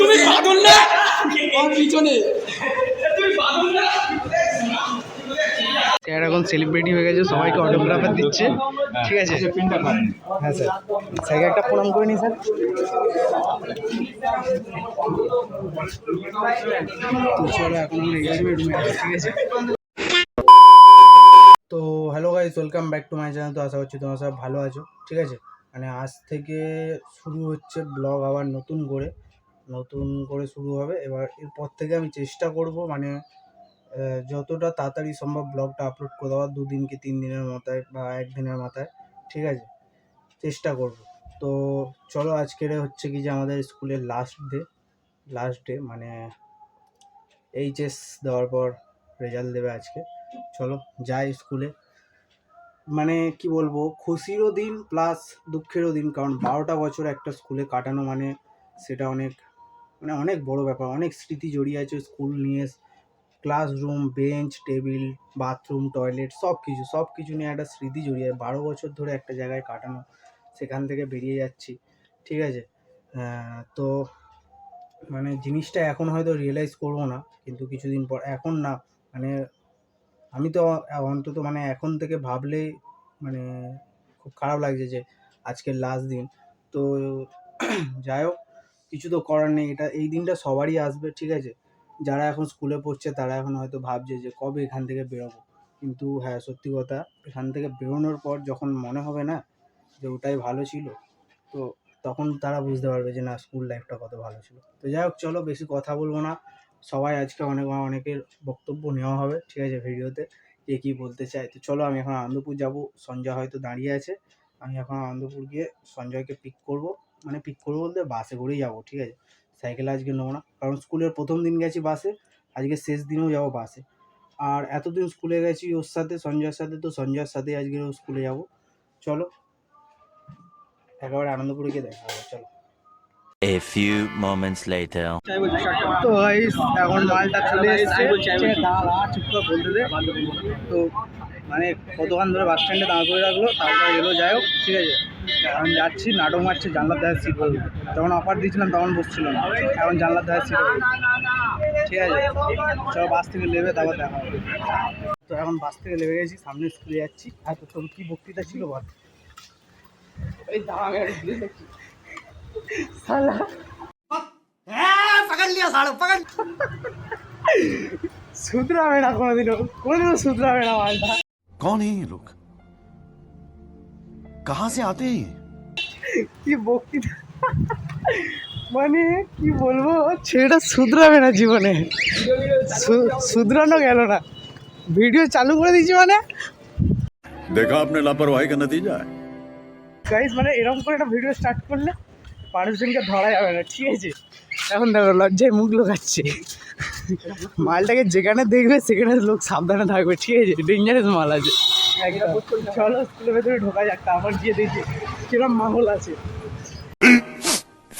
তুমি বাদল না? ওর পিছনে? স্যার এখন সেলিব্রিটি হয়ে গেছে সবাইকে অটোগ্রাফার দিচ্ছে। ঠিক আছে? হ্যাঁ স্যার। স্যারকে একটা প্রণাম করে নিই স্যার। তো চলো এখন ঠিক আছে? তো hello guys welcome back to my channel তো আশা করছি তোমরা সব ভালো আছো ঠিক আছে? মানে আজ থেকে শুরু হচ্ছে ব্লগ আবার নতুন করে নতুন করে শুরু হবে। এবার এরপর থেকে আমি চেষ্টা করব মানে যতটা তাড়াতাড়ি সম্ভব ব্লগটা আপলোড করে দেওয়ার দুদিন কি তিন দিনের মাথায় বা একদিনের মাথায়, ঠিক আছে? চেষ্টা করব। তো চলো আজকের হচ্ছে কি যে আমাদের স্কুলের লাস্ট ডে লাস্ট ডে মানে এইচএস দেওয়ার পর রেজাল্ট দেবে আজকে। চলো যাই স্কুলে। মানে কি বলব, খুশিরও দিন প্লাস দুঃখেরও দিন। কারণ বারোটা বছর একটা স্কুলে কাটানো মানে সেটা অনেক মানে অনেক বড় ব্যাপার। অনেক স্মৃতি জড়িয়ে আছে স্কুল নিয়ে। Classroom bench table bathroom toilet সব কিছু সব কিছু নিয়ে একটা স্মৃতি জড়িয়ে আছে। বারো বছর ধরে একটা জায়গায় কাটানো, সেখান থেকে বেরিয়ে যাচ্ছি। ঠিক আছে? তো মানে জিনিসটা এখন হয়তো রিয়েলাইজ করব না, কিন্তু কিছুদিন পর, এখন না মানে আমি তো অন্তত মানে এখন থেকে ভাবলেই মানে খুব খারাপ লাগছে যে আজকের লাস্ট দিন। তো যাই হোক, কিছু তো করার নেই। এটা এই দিনটা সবারই আসবে, ঠিক আছে? যারা এখন স্কুলে পড়ছে, তারা এখন হয়তো ভাবছে যে কবে এখান থেকে বেরোবো। কিন্তু হ্যাঁ সত্যি কথা, এখান থেকে বেরোনোর পর যখন মনে হবে না যে ওটাই ভালো ছিল, তো তখন তারা বুঝতে পারবে যে না স্কুল লাইফটা কত ভালো ছিল। তো যাই হোক, চলো বেশি কথা বলব না। সবাই আজকে অনেক, অনেকের বক্তব্য নেওয়া হবে, ঠিক আছে, ভিডিওতে, কে কী বলতে চায়। তো চলো আমি এখন আনন্দপুর যাব, সঞ্জয় হয়তো দাঁড়িয়ে আছে, আমি এখন আনন্দপুর গিয়ে সঞ্জয়কে পিক করব মানে পিক করব বলতে বাসে করেই যাব, ঠিক আছে সাইকেলে আজকে নেব না, কারণ স্কুলের প্রথম দিন গেছি বাসে আজকে শেষ দিনেও যাব বাসে আর এতদিন স্কুলে গেছি ওর সাথে, সঞ্জয়ের সাথে, তো সঞ্জয়ের সাথে আজকে স্কুলে যাব, চলো, একেবারে আনন্দপুরে গিয়ে দেখা হবে চলো। A few moments later. তো গাইস এখন মালটা চলে এসেছে। দাঁড়া চুপ করে বলতে দে। তো মানে কতক্ষণ ধরে বাস স্ট্যান্ডে দাঁড় করে রাখল তারপর এলো যাই হোক ঠিক আছে। এখন যাচ্ছি নাটক মারছে জানলার ধারে সিট বলবে যখন অফার দিয়েছিলাম তখন বসছিল না। এখন জানলার ধারে সিট ঠিক আছে? চলো বাস থেকে নেবে তারপর দেখা হবে। তো এখন বাস থেকে নেমে গেছি সামনে স্কুলে যাচ্ছি। আর তোর কী বক্তৃতা ছিল বল? এই দাঁড়া আমি একটা জিনিস দেখছি। শুধরাবে না কোনোদিনও কোনোদিনও শুধরাবে না মালটা कौन है ये लोग कहां से आते हैं ये কি বক্তৃতা মানে কি বলবো ছেলেটা শুধরাবে না জীবনে শু- শুধরানো গেল না ভিডিও চালু করে দিয়েছি মানে देखा आपने लापरवाही का नतीजा है গাইজ মানে এরকম করে একটা ভিডিও স্টার্ট করলে মানুষজনকে ধরা যাবে না ঠিক আছে? এখন দেখো লজ্জায় মুখ লোকাচ্ছে। মালটাকে যেখানে দেখবে সেখানে লোক সাবধানে থাকবে ঠিক আছে? ডেঞ্জারাস মাল আছে। চলো স্কুলের ভেতরে ঢোকা যাক তারপর গিয়ে দেখি কিরম মাহল আছে।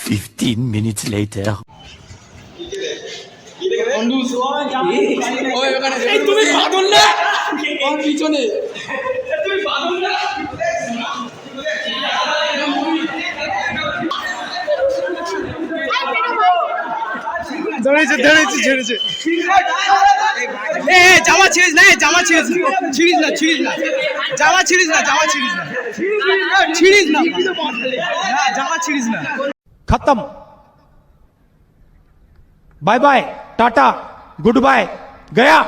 15 minutes later. ওই ওখানে তুমি না? ওর পিছনে। ধরেছে ছেড়েছে জামা ছিঁড়িস না জামা ছিঁড়িস ছিঁড়িস না ছিঁড়িস না জামা ছিঁড়িস না জামা ছিঁড়িস না ছিঁড়িস না জামা ছিঁড়িস না খতম bye bye tata good bye Gaya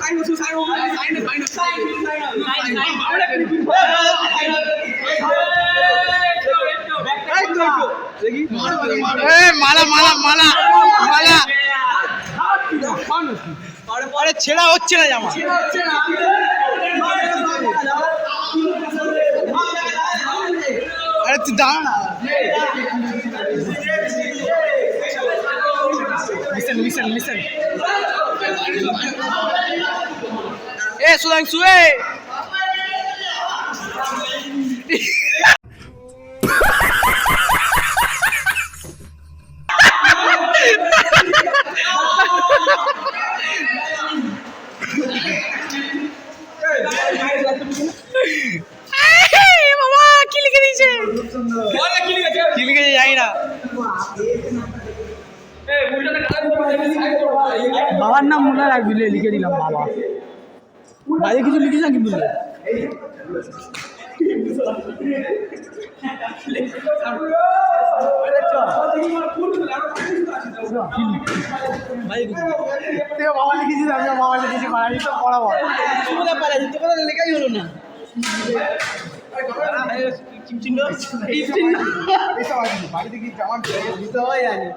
sign sign sign sign sign sign sign sign মালা মালা মালা মালা। আরে ছেঁড়া হচ্ছে না জামা। আরে, তুই দাঁড়া না। লিসেন লিসেন লিসেন এ সুধাংশু এ বল না কি জানি না বাবার নাম মনে রাখবি লিখে দিলাম বাবা। বাইরে কিছু লিখিস না কিন্তু বাবা বাবা লিখেছি তো লেখাই হলো না বাড়িতে কি জামা দিতে হয় জানি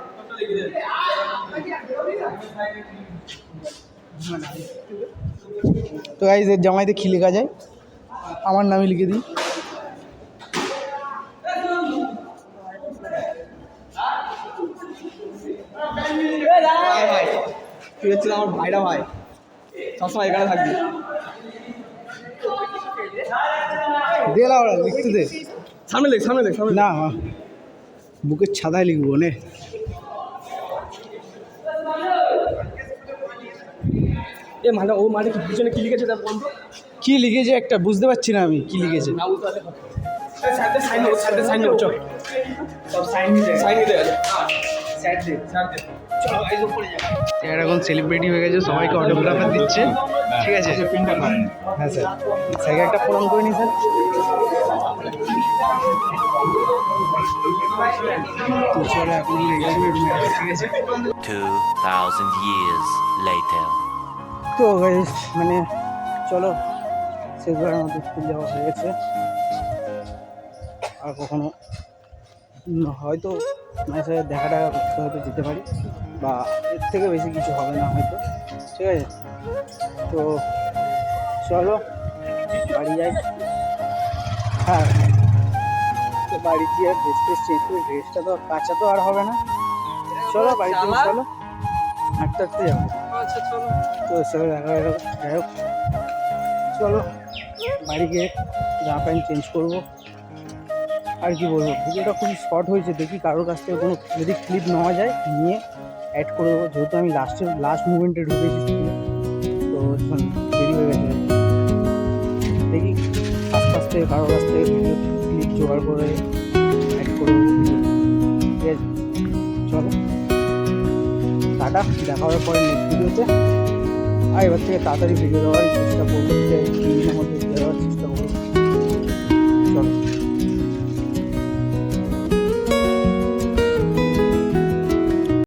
তো গাইজ এর জামাইতে কি লেখা যায়? আমার নামে লিখে দিই। তুই হচ্ছিল আমার ভাইরা ভাই। সবসময় এখানে থাকবি। দে না লিখতে দে। সামনে লেখ সামনে লেখ সামনে না বুকের ছাদায় লিখব নে। এ মানে ও মানে কি পিছনে কি লিখেছে তার বন্ধু? কি লিখেছে একটা বুঝতে পারছি না আমি কি লিখেছে। না স্যার এখন সেলিব্রিটি হয়ে গেছে সবাইকে অটোগ্রাফার দিচ্ছে। ঠিক আছে? হ্যাঁ স্যার স্যারকে একটা প্রণাম করে নিই স্যার তো স্যার এখন engagement রুমে আছে, ঠিক আছে 2,000 years later. তো guys, মানে চলো সেগুলো আমাদের স্কুল যাওয়া হয়ে গেছে। আর কখনো হয়তো মায়ের সাথে দেখা টাকা করতে হয়তো যেতে পারি বা এর থেকে বেশি কিছু হবে না হয়তো ঠিক আছে? তো চলো বাড়ি যাই। হ্যাঁ। তো বাড়ি গিয়ে ড্রেস ট্রেস চেঞ্জ করে ড্রেসটা তো আর কাঁচা তো আর হবে না। চলো বাড়িতে চলো? হাঁটতে হাঁটতে যাব। আচ্ছা চলো। তো চলো যাই হোক চলো বাড়ি গিয়ে জামা প্যান্ট চেঞ্জ করব। আর কি বলব ভিডিওটা খুবই শর্ট হয়েছে দেখি কারোর কাছ থেকে কোনো যদি ক্লিপ নেওয়া যায় নিয়ে অ্যাড করে দেবো। যেহেতু আমি লাস্টের লাস্ট মুভমেন্টে ঢুকেছি তো দেরি হয়ে গেছে। দেখি আস্তে আস্তে কারোর কাছ থেকে ভিডিও জোগাড় করে অ্যাড করে ঠিক আছে? চলো। টাটা, দেখা হওয়ার পরে নেক্সট ভিডিওতে আর এবার থেকে তাড়াতাড়ি ভিডিও দেওয়ার চেষ্টা করব। যে মধ্যে দেওয়ার চেষ্টা